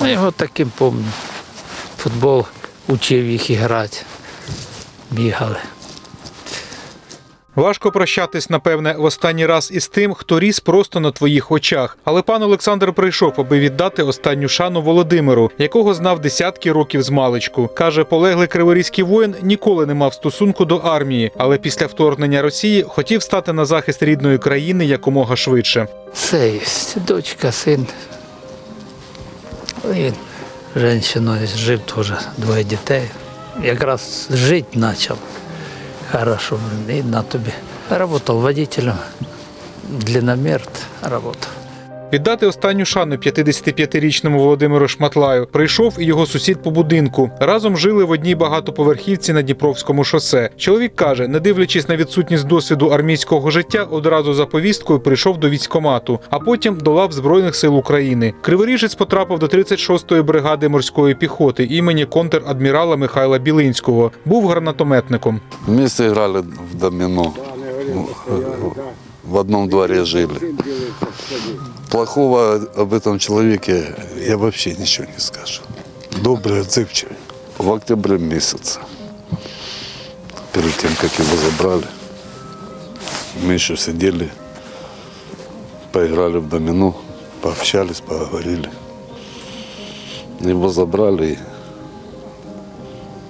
Ну, його таким помню. Футбол учив їх і грати. Бігали. Важко прощатись, напевне, в останній раз із тим, хто ріс просто на твоїх очах. Але пан Олександр прийшов, аби віддати останню шану Володимиру, якого знав десятки років з маличку. Каже, полеглий криворізький воїн ніколи не мав стосунку до армії, але після вторгнення Росії хотів стати на захист рідної країни якомога швидше. Все є. Дочка, син. Він жінкою жив теж двоє дітей. Якраз жити почав. Хорошо. І на тобі. Работав водителем. Длинномер работав. Віддати останню шану 55-річному Володимиру Шматлаю прийшов і його сусід по будинку. Разом жили в одній багатоповерхівці на Дніпровському шосе. Чоловік каже, не дивлячись на відсутність досвіду армійського життя, одразу за повісткою прийшов до військкомату, а потім до лав Збройних сил України. Криворіжець потрапив до 36-ї бригади морської піхоти імені контр-адмірала Михайла Білинського. Був гранатометником. Вместе играли в домино. В одном дворе жили. Плохого об этом человеке я вообще ничего не скажу. Добрый, отзывчивый. В октябре месяце, перед тем, как его забрали, мы еще сидели, поиграли в домино, пообщались, поговорили. Его забрали,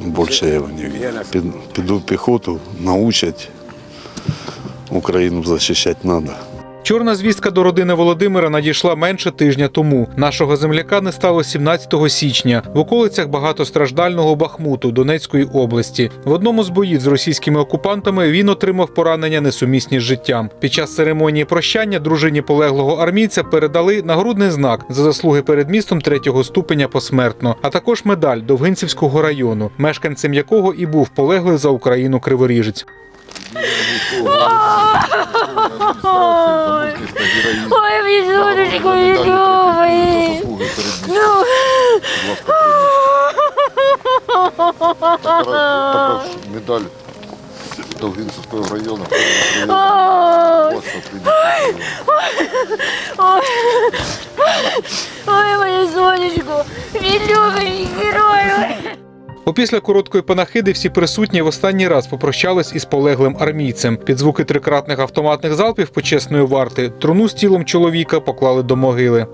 больше я его не видел. В пехоту, научать. Україну захищати треба. Чорна звістка до родини Володимира надійшла менше тижня тому. Нашого земляка не стало 17 січня в околицях багатостраждального Бахмуту Донецької області. В одному з боїв з російськими окупантами він отримав поранення несумісні з життям. Під час церемонії прощання дружині полеглого армійця передали нагрудний знак за заслуги перед містом третього ступеня посмертно, а також медаль Довгинцівського району, мешканцем якого і був полеглий за Україну криворіжець. Ой, мій сонечко, мій любий. Ну. Також медаль Довгинцевського району. Ой, Просто прийняти. ой, моє сонечко, мій любий, мій герой. Опісля короткої панахиди всі присутні в останній раз попрощались із полеглим армійцем. Під звуки трикратних автоматних залпів почесної варти труну з тілом чоловіка поклали до могили.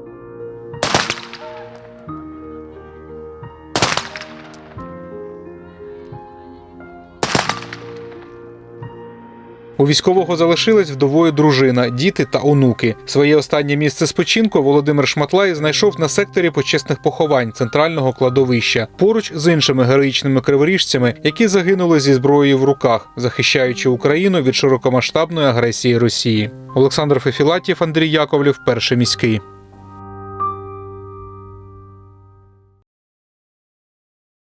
У військового залишилась вдовою дружина, діти та онуки. Своє останнє місце спочинку Володимир Шматлай знайшов на секторі почесних поховань центрального кладовища поруч з іншими героїчними криворіжцями, які загинули зі зброєю в руках, захищаючи Україну від широкомасштабної агресії Росії. Олександр Фефілатів, Андрій Яковлів, перший міський.